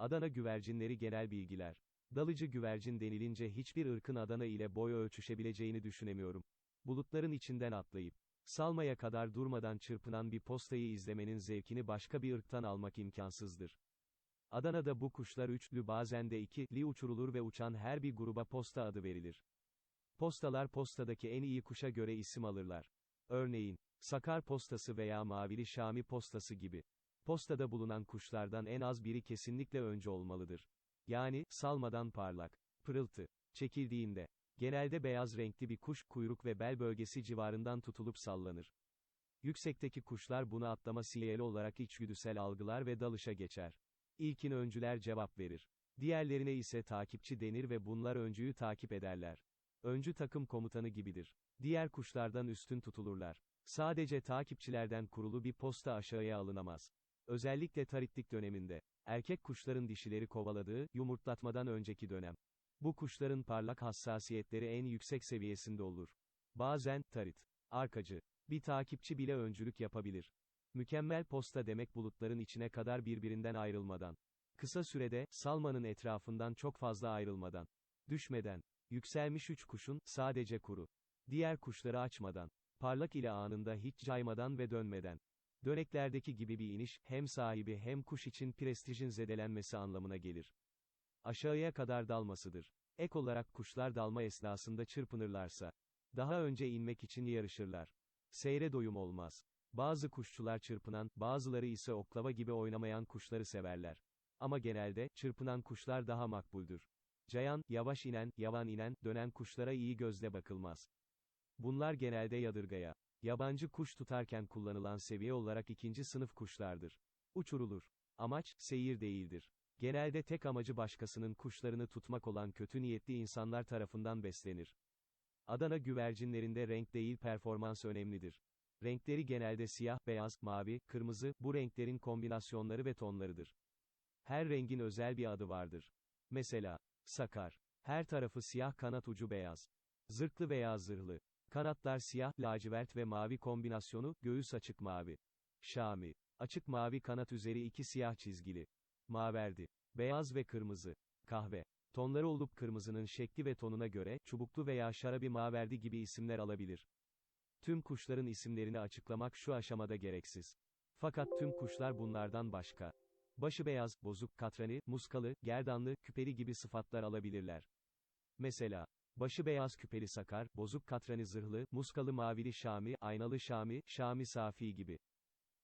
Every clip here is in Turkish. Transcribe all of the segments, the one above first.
Adana güvercinleri genel bilgiler. Dalıcı güvercin denilince hiçbir ırkın Adana ile boy ölçüşebileceğini düşünemiyorum. Bulutların içinden atlayıp, salmaya kadar durmadan çırpınan bir postayı izlemenin zevkini başka bir ırktan almak imkansızdır. Adana'da bu kuşlar üçlü bazen de ikili uçurulur ve uçan her bir gruba posta adı verilir. Postalar postadaki en iyi kuşa göre isim alırlar. Örneğin, Sakar postası veya Mavili Şami postası gibi. Postada bulunan kuşlardan en az biri kesinlikle önce olmalıdır. Yani, salmadan parlak, pırıltı, çekildiğinde, genelde beyaz renkli bir kuş, kuyruk ve bel bölgesi civarından tutulup sallanır. Yüksekteki kuşlar bunu atlama sinyali olarak içgüdüsel algılar ve dalışa geçer. İlkin öncüler cevap verir. Diğerlerine ise takipçi denir ve bunlar öncüyü takip ederler. Öncü takım komutanı gibidir. Diğer kuşlardan üstün tutulurlar. Sadece takipçilerden kurulu bir posta aşağıya alınamaz. Özellikle taritlik döneminde. Erkek kuşların dişileri kovaladığı, yumurtlatmadan önceki dönem. Bu kuşların parlak hassasiyetleri en yüksek seviyesinde olur. Bazen, tarit, arkacı, bir takipçi bile öncülük yapabilir. Mükemmel posta demek bulutların içine kadar birbirinden ayrılmadan. Kısa sürede, salmanın etrafından çok fazla ayrılmadan. Düşmeden. Yükselmiş üç kuşun, sadece kuru. Diğer kuşları açmadan. Parlak ile anında hiç caymadan ve dönmeden. Döneklerdeki gibi bir iniş, hem sahibi hem kuş için prestijin zedelenmesi anlamına gelir. Aşağıya kadar dalmasıdır. Ek olarak kuşlar dalma esnasında çırpınırlarsa, daha önce inmek için yarışırlar. Seyre doyum olmaz. Bazı kuşçular çırpınan, bazıları ise oklava gibi oynamayan kuşları severler. Ama genelde, çırpınan kuşlar daha makbuldür. Cayan, yavaş inen, yavan inen, dönen kuşlara iyi gözle bakılmaz. Bunlar genelde yadırgaya, yabancı kuş tutarken kullanılan seviye olarak ikinci sınıf kuşlardır. Uçurulur. Amaç, seyir değildir. Genelde tek amacı başkasının kuşlarını tutmak olan kötü niyetli insanlar tarafından beslenir. Adana güvercinlerinde renk değil performans önemlidir. Renkleri genelde siyah, beyaz, mavi, kırmızı, bu renklerin kombinasyonları ve tonlarıdır. Her rengin özel bir adı vardır. Mesela, sakar. Her tarafı siyah kanat ucu beyaz. Zırhlı veya zırhlı. Kanatlar siyah, lacivert ve mavi kombinasyonu, göğüs açık mavi. Şami. Açık mavi kanat üzeri iki siyah çizgili. Maverdi. Beyaz ve kırmızı. Kahve. Tonları olup kırmızının şekli ve tonuna göre, çubuklu veya şarabi maverdi gibi isimler alabilir. Tüm kuşların isimlerini açıklamak şu aşamada gereksiz. Fakat tüm kuşlar bunlardan başka. Başı beyaz, bozuk, katrani, muskalı, gerdanlı, küpeli gibi sıfatlar alabilirler. Mesela, başı beyaz küpeli sakar, bozuk katrani zırhlı, muskalı mavili şami, aynalı şami, şami safi gibi.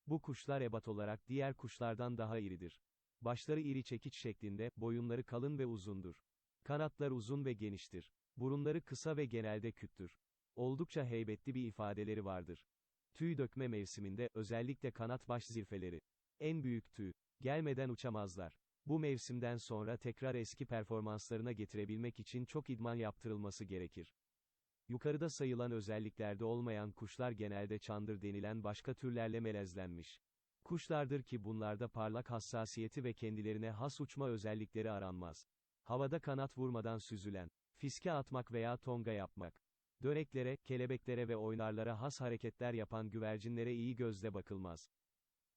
Bu kuşlar ebat olarak diğer kuşlardan daha iridir. Başları iri çekiç şeklinde, boyunları kalın ve uzundur. Kanatlar uzun ve geniştir. Burunları kısa ve genelde küttür. Oldukça heybetli bir ifadeleri vardır. Tüy dökme mevsiminde, özellikle kanat baş zirfeleri. En büyük tüy. Gelmeden uçamazlar. Bu mevsimden sonra tekrar eski performanslarına getirebilmek için çok idman yaptırılması gerekir. Yukarıda sayılan özelliklerde olmayan kuşlar genelde çandır denilen başka türlerle melezlenmiş. Kuşlardır ki bunlarda parlak hassasiyeti ve kendilerine has uçma özellikleri aranmaz. Havada kanat vurmadan süzülen, fiske atmak veya tonga yapmak. Döneklere, kelebeklere ve oynarlara has hareketler yapan güvercinlere iyi gözle bakılmaz.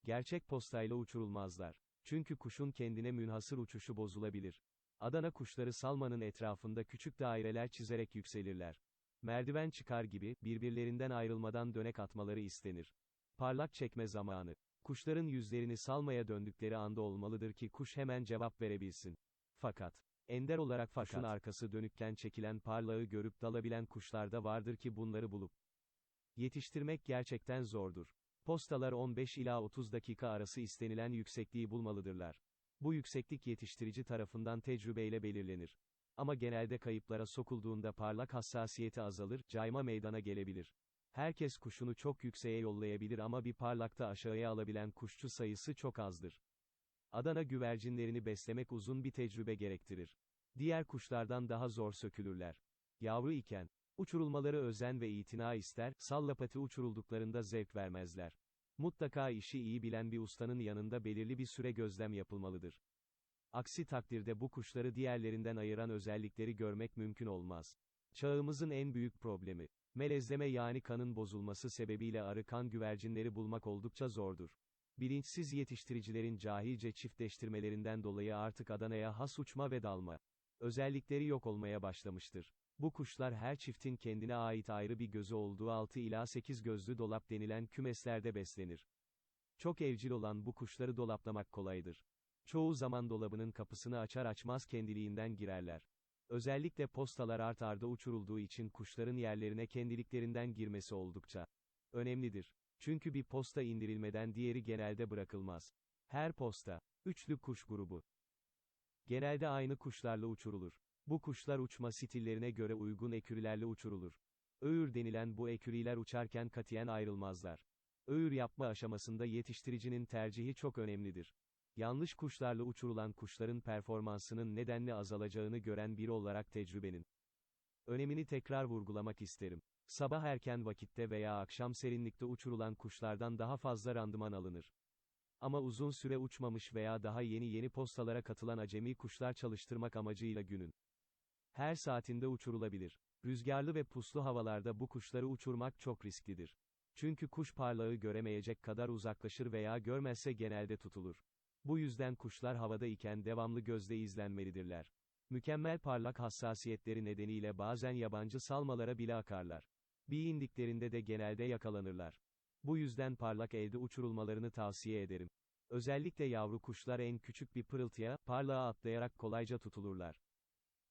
Gerçek postayla uçurulmazlar. Çünkü kuşun kendine münhasır uçuşu bozulabilir. Adana kuşları salmanın etrafında küçük daireler çizerek yükselirler. Merdiven çıkar gibi, birbirlerinden ayrılmadan dönek atmaları istenir. Parlak çekme zamanı. Kuşların yüzlerini salmaya döndükleri anda olmalıdır ki kuş hemen cevap verebilsin. Fakat, ender olarak kuşun arkası dönükken çekilen parlağı görüp dalabilen kuşlarda vardır ki bunları bulup yetiştirmek gerçekten zordur. Postalar 15 ila 30 dakika arası istenilen yüksekliği bulmalıdırlar. Bu yükseklik yetiştirici tarafından tecrübeyle belirlenir. Ama genelde kayıplara sokulduğunda parlak hassasiyeti azalır, cayma meydana gelebilir. Herkes kuşunu çok yükseğe yollayabilir ama bir parlakta aşağıya alabilen kuşçu sayısı çok azdır. Adana güvercinlerini beslemek uzun bir tecrübe gerektirir. Diğer kuşlardan daha zor sökülürler. Yavru iken, uçurulmaları özen ve itina ister, sallapati uçurulduklarında zevk vermezler. Mutlaka işi iyi bilen bir ustanın yanında belirli bir süre gözlem yapılmalıdır. Aksi takdirde bu kuşları diğerlerinden ayıran özellikleri görmek mümkün olmaz. Çağımızın en büyük problemi. Melezleme yani kanın bozulması sebebiyle arı kan güvercinleri bulmak oldukça zordur. Bilinçsiz yetiştiricilerin cahilce çiftleştirmelerinden dolayı artık Adana'ya has uçma ve dalma özellikleri yok olmaya başlamıştır. Bu kuşlar her çiftin kendine ait ayrı bir gözü olduğu 6 ila 8 gözlü dolap denilen kümeslerde beslenir. Çok evcil olan bu kuşları dolaplamak kolaydır. Çoğu zaman dolabının kapısını açar açmaz kendiliğinden girerler. Özellikle postalar art arda uçurulduğu için kuşların yerlerine kendiliklerinden girmesi oldukça önemlidir. Çünkü bir posta indirilmeden diğeri genelde bırakılmaz. Her posta, üçlü kuş grubu. Genelde aynı kuşlarla uçurulur. Bu kuşlar uçma stillerine göre uygun ekürilerle uçurulur. Öğür denilen bu eküriler uçarken katiyen ayrılmazlar. Öğür yapma aşamasında yetiştiricinin tercihi çok önemlidir. Yanlış kuşlarla uçurulan kuşların performansının nedenle azalacağını gören biri olarak tecrübenin önemini tekrar vurgulamak isterim. Sabah erken vakitte veya akşam serinlikte uçurulan kuşlardan daha fazla randıman alınır. Ama uzun süre uçmamış veya daha yeni yeni postalara katılan acemi kuşlar çalıştırmak amacıyla günün her saatinde uçurulabilir. Rüzgarlı ve puslu havalarda bu kuşları uçurmak çok risklidir. Çünkü kuş parlağı göremeyecek kadar uzaklaşır veya görmezse genelde tutulur. Bu yüzden kuşlar havada iken devamlı gözle izlenmelidirler. Mükemmel parlak hassasiyetleri nedeniyle bazen yabancı salmalara bile akarlar. Bir indiklerinde de genelde yakalanırlar. Bu yüzden parlak elde uçurulmalarını tavsiye ederim. Özellikle yavru kuşlar en küçük bir pırıltıya, parlağa atlayarak kolayca tutulurlar.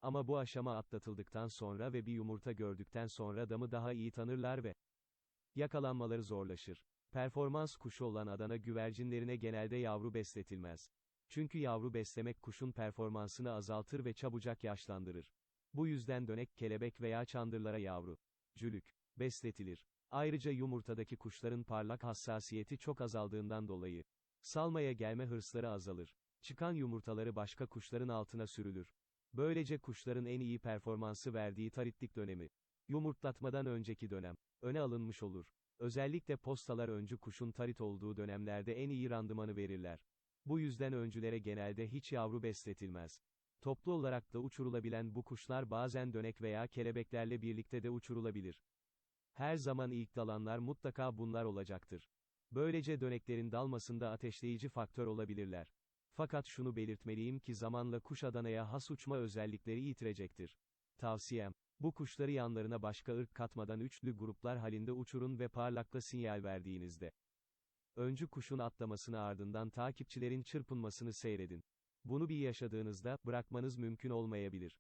Ama bu aşama atlatıldıktan sonra ve bir yumurta gördükten sonra damı daha iyi tanırlar ve yakalanmaları zorlaşır. Performans kuşu olan Adana güvercinlerine genelde yavru besletilmez. Çünkü yavru beslemek kuşun performansını azaltır ve çabucak yaşlandırır. Bu yüzden dönek, kelebek veya çandırlara yavru, cülük, besletilir. Ayrıca yumurtadaki kuşların parlak hassasiyeti çok azaldığından dolayı, salmaya gelme hırsları azalır. Çıkan yumurtaları başka kuşların altına sürülür. Böylece kuşların en iyi performansı verdiği taritlik dönemi, yumurtlatmadan önceki dönem, öne alınmış olur. Özellikle postalar öncü kuşun tarit olduğu dönemlerde en iyi randımanı verirler. Bu yüzden öncülere genelde hiç yavru besletilmez. Toplu olarak da uçurulabilen bu kuşlar bazen dönek veya kelebeklerle birlikte de uçurulabilir. Her zaman ilk dalanlar mutlaka bunlar olacaktır. Böylece döneklerin dalmasında ateşleyici faktör olabilirler. Fakat şunu belirtmeliyim ki zamanla kuş Adana'ya has uçma özellikleri yitirecektir. Tavsiyem, bu kuşları yanlarına başka ırk katmadan üçlü gruplar halinde uçurun ve parlakla sinyal verdiğinizde. Öncü kuşun atlamasını ardından takipçilerin çırpınmasını seyredin. Bunu bir yaşadığınızda, bırakmanız mümkün olmayabilir.